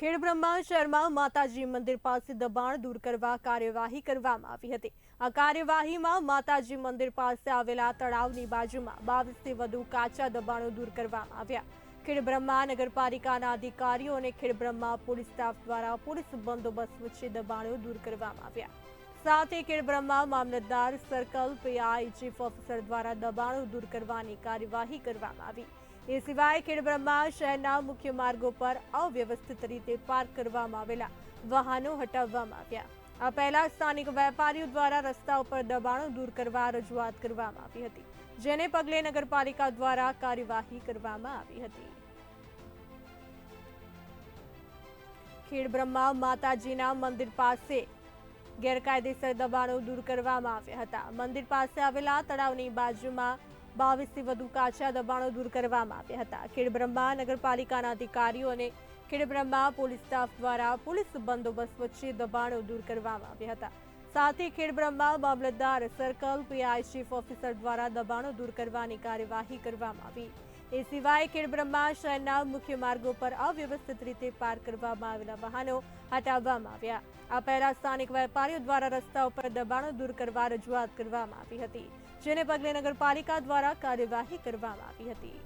ખેડબ્રહ્મા શહેરમાં માતાજી મંદિર પાસે દબાણ દૂર કરવા કાર્યવાહી કરવામાં આવી હતી. આ કાર્યવાહીમાં માતાજી મંદિર પાસે આવેલા તળાવની બાજુમાં બાવીસથી વધુ કાચા દબાણો દૂર કરવામાં આવ્યા. ખેડબ્રહ્મા નગરપાલિકાના અધિકારીઓ અને ખેડબ્રહ્મા પોલીસ સ્ટાફ દ્વારા પોલીસ બંદોબસ્ત વચ્ચે દબાણો દૂર કરવામાં આવ્યા. સાથે ખેડબ્રહ્મા મામલતદાર સર્કલ પીઆઈ ચીફ ઓફિસર દ્વારા દબાણો દૂર કરવાની કાર્યવાહી કરવામાં આવી. એ સિવાય ખેડબ્રહ્મા શહેરના મુખ્ય માર્ગો પર અવ્યવસ્થિત રીતે પાર્ક કરવામાં આવેલા વાહનો હટાવવામાં આવ્યા. આ પહેલા સ્થાનિક વેપારીઓ દ્વારા રસ્તા ઉપર દબાણો દૂર કરવા રજૂઆત કરવામાં આવી હતી, જેને પગલે નગરપાલિકા દ્વારા કાર્યવાહી કરવામાં આવી હતી. ખેડબ્રહ્મા માતાજીના મંદિર પાસે ગેરકાયદેસર દબાણો દૂર કરવામાં આવ્યા હતા. મંદિર પાસે આવેલા તળાવની બાજુમાં બાવીસથી વધુ કાચા દબાણો દૂર કરવામાં આવ્યા હતા. ખેડબ્રહ્મા નગરપાલિકાના અધિકારીઓ અને ખેડબ્રહ્મા પોલીસ સ્ટાફ દ્વારા પોલીસ બંદોબસ્ત વચ્ચે દબાણો દૂર કરવામાં આવ્યા હતા. સાથે ખેડબ્રહ્મા મામલતદાર સર્કલ પીઆઈ ચીફ ઓફિસર દ્વારા દબાણો દૂર કરવાની કાર્યવાહી કરવામાં આવી. એ સિવાય ખેડબ્રહ્મા શહેરના મુખ્ય માર્ગો પર અવ્યવસ્થિત રીતે પાર કરવામાં આવેલા વાહનો હટાવવામાં આવ્યા. આ પહેલા સ્થાનિક વેપારીઓ દ્વારા રસ્તા ઉપર દબાણો દૂર કરવા રજૂઆત કરવામાં આવી હતી, જેને પગલે નગરપાલિકા દ્વારા કાર્યવાહી કરવામાં આવી હતી.